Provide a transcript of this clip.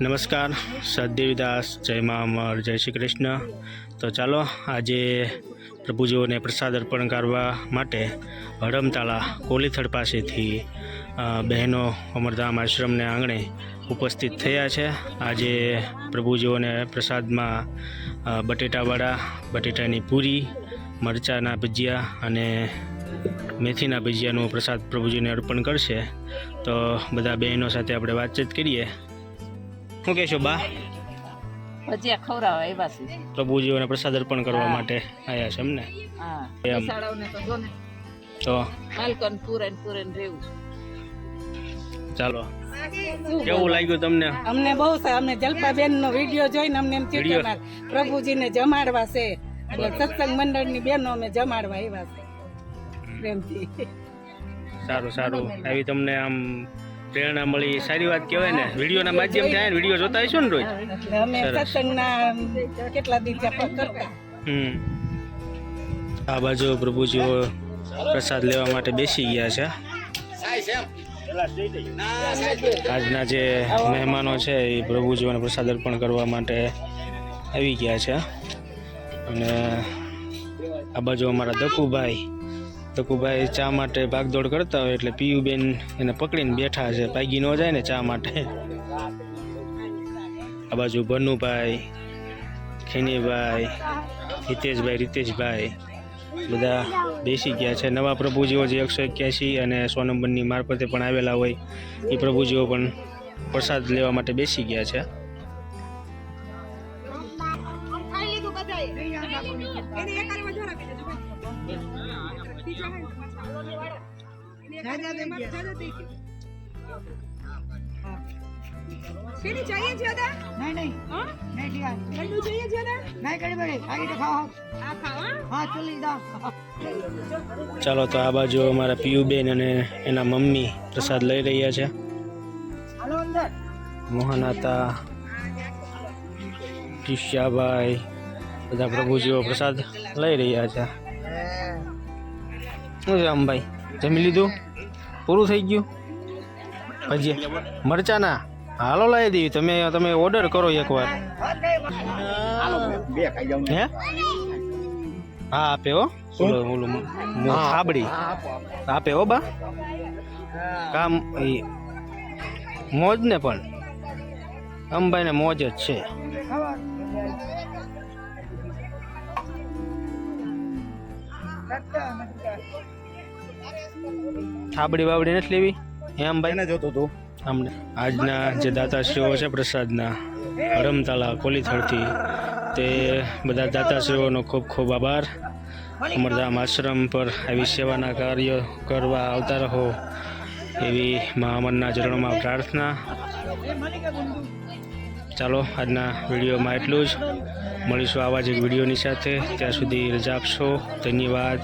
નમસ્કાર સદેવીદાસ જય મા અમર, જય શ્રી કૃષ્ણ. તો ચાલો આજે પ્રભુજીઓને પ્રસાદ અર્પણ કરવા માટે હડમતાળા કોલીથડ પાસેથી બહેનો અમરધામ આશ્રમને આંગણે ઉપસ્થિત થયા છે. આજે પ્રભુજીઓને પ્રસાદમાં બટેટાવાળા બટેટાની પૂરી, મરચાંના ભજીયા અને મેથીના ભજીયાનો પ્રસાદ પ્રભુજીને અર્પણ કરશે. તો બધા બહેનો સાથે આપણે વાતચીત કરીએ. શું કહેશો બા? ભજીયા ખવડાવવા આવ્યા છે. પ્રભુજીઓને પ્રસાદ અર્પણ કરવા માટે આવ્યા છે એમને હા. એમ. તો માલકન પૂરેન પૂરેન પૂરે રહેવું ચાલો. કેવું લાગ્યું તમને? અમને બહુ સારું અમને જલપાબેન નો વીડિયો જોઈને અમને એમ થયું કે? પ્રભુજીને જમાડવા છે. એટલે સત્સંગ મંડળની બેનો અમે જમાડવા આવ્યા છે. પ્રેમથી. સારું સારું. આવી તમને આમ પ્રેરણા મળી. સારી વાત કહેવાય ને. વિડીયોના માધ્યમથી આયા ને વીડિયો જોતા હશો ને રોજ? અમે. સત્સંગના કેટલા દિવસ કરતા. હમ. આ બાજુ પ્રભુજીઓ પ્રસાદ લેવા માટે બેસી ગયા છે. આજના જે મહેમાનો છે એ પ્રભુજીઓને પ્રસાદ અર્પણ કરવા માટે આવી ગયા છે. અને આ બાજુ અમારા દકુભાઈ દકુભાઈ ચા માટે ભાગદોડ કરતા હોય એટલે પિયુબેન એને પકડીને બેઠા છે. ભાગી ન જાય ને ચા માટે. આ બાજુ ભનુભાઈ, ખીનીભાઈ, હિતેશભાઈ, રીતેશભાઈ બધા બેસી ગયા છે. નવા પ્રભુજીઓ જે એકસો એક્યાસી અને સો નંબરની મારફતે પણ આવેલા હોય, એ પ્રભુજીઓ પણ પ્રસાદ લેવા માટે બેસી ગયા છે. केली चाहिए ज्यादा नहीं नहीं हाँ नहीं ठीक है लड्डू चाहिए ज्यादा नहीं कड़ी बड़ी आगे तो खाओ आ खाओ हाँ? हाँ चली जाओ ચાલો તો આ બાજુ અમારા પિયુબેન અને એના મમ્મી પ્રસાદ લઈ રહ્યા છે हेलो अंदर મોહનાતા કિશ્યાભાઈ બધા પ્રભુજીઓ પ્રસાદ લઈ રહ્યા છે. શું છે અંબાઈ જમી લીધું? પૂરું થઈ ગયું? ભજીયા મરચાના? હાલો લાવી દેવી તમે તમે ઓર્ડર કરો એકવાર. હે? હા આપે હો. ઓલું થાબડી આપે. હો બા. કામ એ મોજ ને પણ. અંબાઈને મોજ જ છે. થાબડી બાબડી નથી લેવી? એમ ભાઈ? ને જોતો તું? અમને આજના જે દાતાશ્રીઓ છે પ્રસાદના હરમતાલા કોલીથળથી તે બધા દાતાશ્રીઓનો ખૂબ ખૂબ આભાર. અમરધામ આશ્રમ પર આવી સેવાના કાર્યો કરવા આવતા રહો એવી મા અમરના ચરણોમાં પ્રાર્થના. ચાલો આજના વિડીયોમાં એટલું જ. મળીશું આવા જ એક વિડીયોની સાથે. ત્યાં સુધી રજા આપશો. ધન્યવાદ.